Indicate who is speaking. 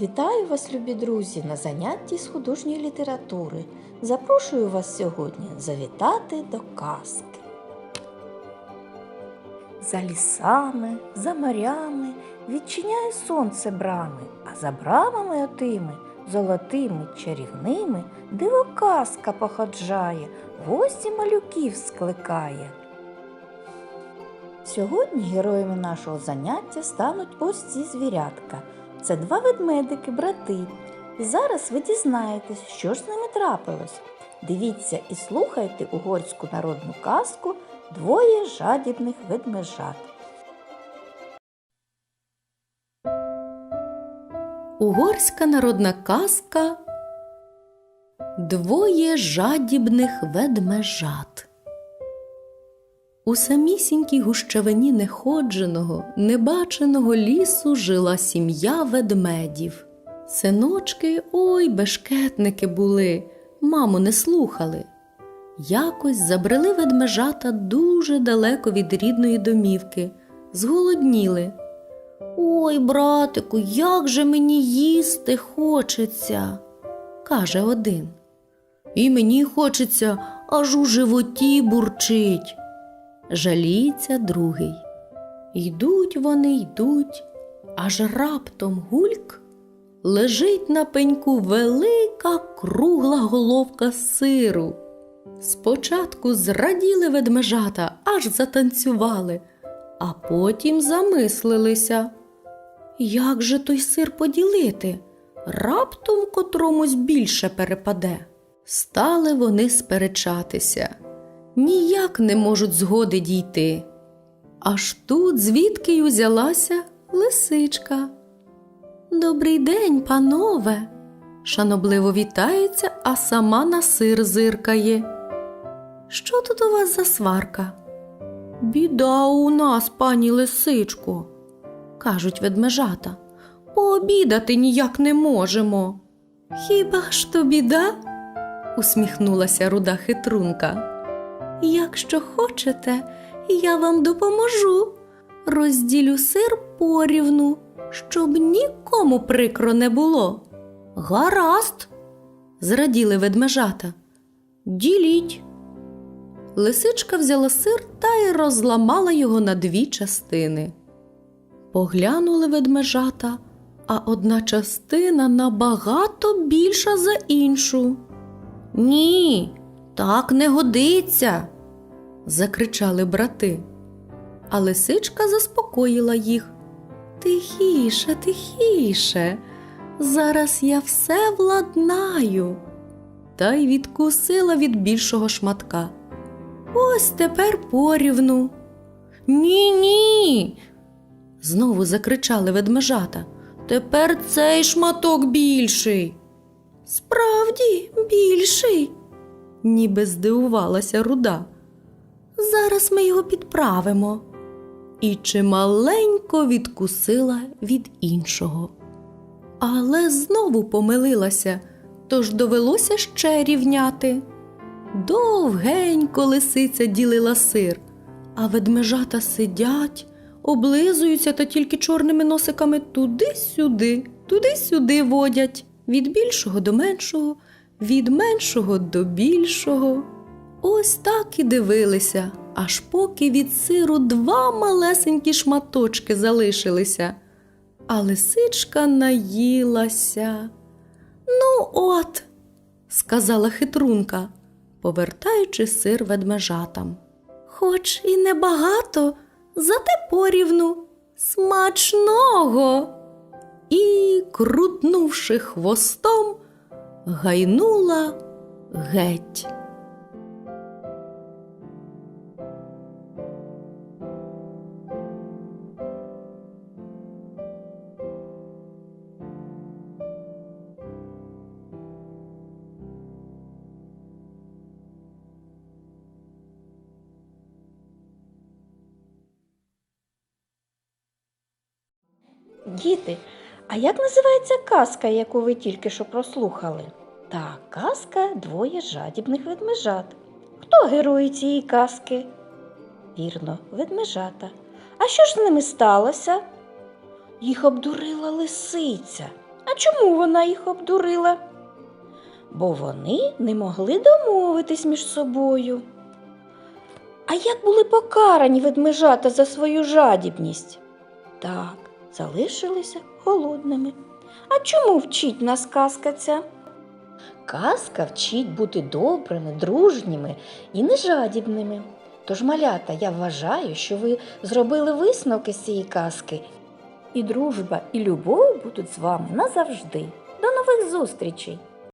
Speaker 1: Вітаю вас, любі друзі, на занятті з художньої літератури. Запрошую вас сьогодні завітати до казки. За лісами, за морями відчиняє сонце брами, а за брамами отими, золотими чарівними, диво казка походжає, гості малюків скликає. Сьогодні героями нашого заняття стануть ось ці звірятка. Це два ведмедики, брати. І зараз ви дізнаєтесь, що ж з ними трапилось. Дивіться і слухайте угорську народну казку Двоє жадібних ведмежат.
Speaker 2: Угорська народна казка Двоє жадібних ведмежат. У самісінькій гущавині неходженого, небаченого лісу жила сім'я ведмедів. Синочки, ой, бешкетники були, маму не слухали. Якось забрели ведмежата дуже далеко від рідної домівки, зголодніли. Ой, братику, як же мені їсти хочеться, каже один. І мені хочеться, аж у животі бурчить. Жаліється другий. Йдуть вони, йдуть, аж раптом гульк лежить на пеньку велика кругла головка сиру. Спочатку зраділи ведмежата, аж затанцювали, а потім замислилися. Як же той сир поділити? Раптом котромусь більше перепаде. Стали вони сперечатися, ніяк не можуть згоди дійти. Аж тут звідки й узялася лисичка. Добрий день, панове, шанобливо вітається, а сама на сир зиркає. Що тут у вас за сварка? Біда у нас, пані лисичко, кажуть ведмежата. Пообідати ніяк не можемо. Хіба ж то біда? усміхнулася руда хитрунка. Якщо хочете, я вам допоможу. Розділю сир порівну, щоб нікому прикро не було. Гаразд, зраділи ведмежата. Діліть. Лисичка взяла сир та й розламала його на дві частини. Поглянули ведмежата, а одна частина набагато більша за іншу. Ні, так не годиться, закричали брати. А лисичка заспокоїла їх. Тихіше, тихіше, зараз я все владнаю. Та й відкусила від більшого шматка. Ось тепер порівну. Ні, ні. Знову закричали ведмежата. Тепер цей шматок більший. Справді більший, ніби здивувалася руда. Зараз ми його підправимо. І чималенько відкусила від іншого. Але знову помилилася, тож довелося ще рівняти. Довгенько лисиця ділила сир, а ведмежата сидять, облизуються та тільки чорними носиками туди-сюди, туди-сюди водять, від більшого до меншого, від меншого до більшого. Ось так і дивилися, аж поки від сиру два малесенькі шматочки залишилися. А лисичка наїлася. Ну, от, сказала хитрунка, повертаючи сир ведмежатам. Хоч і небагато, зате порівну смачного. І, крутнувши хвостом, гайнула геть.
Speaker 1: Діти, а як називається казка, яку ви тільки що прослухали? Так, казка двоє жадібних ведмежат. Хто герої цієї казки? Вірно, ведмежата. А що ж з ними сталося? Їх обдурила лисиця. А чому вона їх обдурила? Бо вони не могли домовитись між собою. А як були покарані ведмежата за свою жадібність? Так, залишилися голодними. А чому вчить нас казка ця? Казка вчить бути добрими, дружніми і нежадібними. Тож, малята, я вважаю, що ви зробили висновки з цієї казки. І дружба, і любов будуть з вами назавжди. До нових зустрічей!